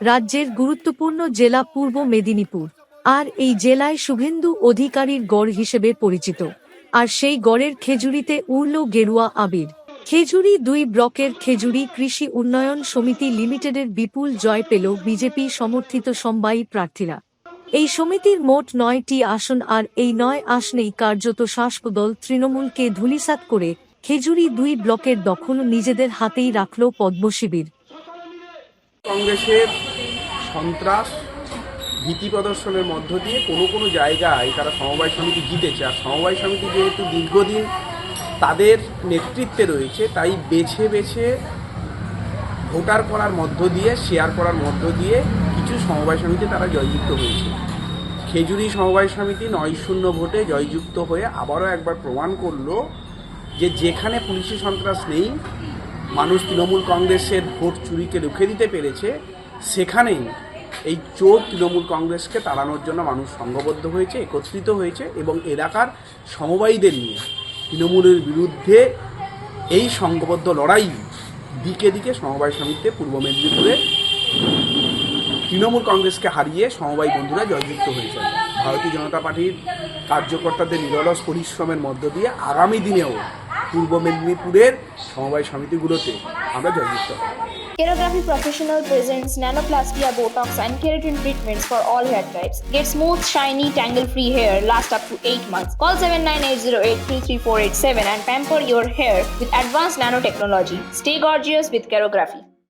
রাজ্যের গুরুত্বপূর্ণ জেলা পূর্ব মেদিনীপুর। আর এই জেলায় শুভেন্দু অধিকারীর গড় হিসেবে পরিচিত। আর সেই গড়ের খেজুরিতে উড়ল গেরুয়া আবির। খেজুরি দুই ব্লকের খেজুরি কৃষি উন্নয়ন সমিতি লিমিটেডের বিপুল জয় পেল বিজেপি সমর্থিত সমবায়ী প্রার্থীরা। এই সমিতির মোট নয়টি আসন আর এই নয় আসনেই কার্যত শাসকদল তৃণমূলকে ধুলিসাৎ করে খেজুরি দুই ব্লকের দখল নিজেদের হাতেই রাখল পদ্মশিবির। কংগ্রেসের সন্ত্রাস, ভীতি প্রদর্শনের মধ্য দিয়ে কোনো কোনো জায়গায় তারা সমবায় সমিতি জিতেছে। আর সমবায় সমিতি যেহেতু দীর্ঘদিন তাদের নেতৃত্বে রয়েছে, তাই বেছে বেছে ভোটার করার মধ্য দিয়ে, শেয়ার করার মধ্য দিয়ে কিছু সমবায় সমিতি তারা জয়যুক্ত হয়েছে। খেজুরি সমবায় সমিতি নয় শূন্য ভোটে জয়যুক্ত হয়ে আবারও একবার প্রমাণ করল যে যেখানে পুলিশি সন্ত্রাস নেই মানুষ তৃণমূল কংগ্রেসের ভোট চুরিকে রুখে দিতে পেরেছে, সেখানেই এই চোর তৃণমূল কংগ্রেসকে তাড়ানোর জন্য মানুষ সংঘবদ্ধ হয়েছে, একত্রিত হয়েছে এবং এলাকার সমবায়ীদের নিয়ে তৃণমূলের বিরুদ্ধে এই সংঘবদ্ধ লড়াই দিকে দিকে সমবায় সমিতিতে পূর্ব মেদিনীপুরে তৃণমূল কংগ্রেসকে হারিয়ে সমবায় বন্ধুরা জয়যুক্ত হয়েছে। ভারতীয় জনতা পার্টির কার্যকর্তাদের নিরলস পরিশ্রমের মধ্য দিয়ে আগামী দিনেও পূর্ব মেদিনীপুরের সমবায় সমিতিগুলোতে আমরা জয়যুক্ত হব Kerography Professional presents nanoplastia, Botox, and keratin treatments for all hair types. Get smooth, shiny, tangle-free hair last up to 8 months. Call 79808 and pamper your hair with advanced nanotechnology. Stay gorgeous with Kerography.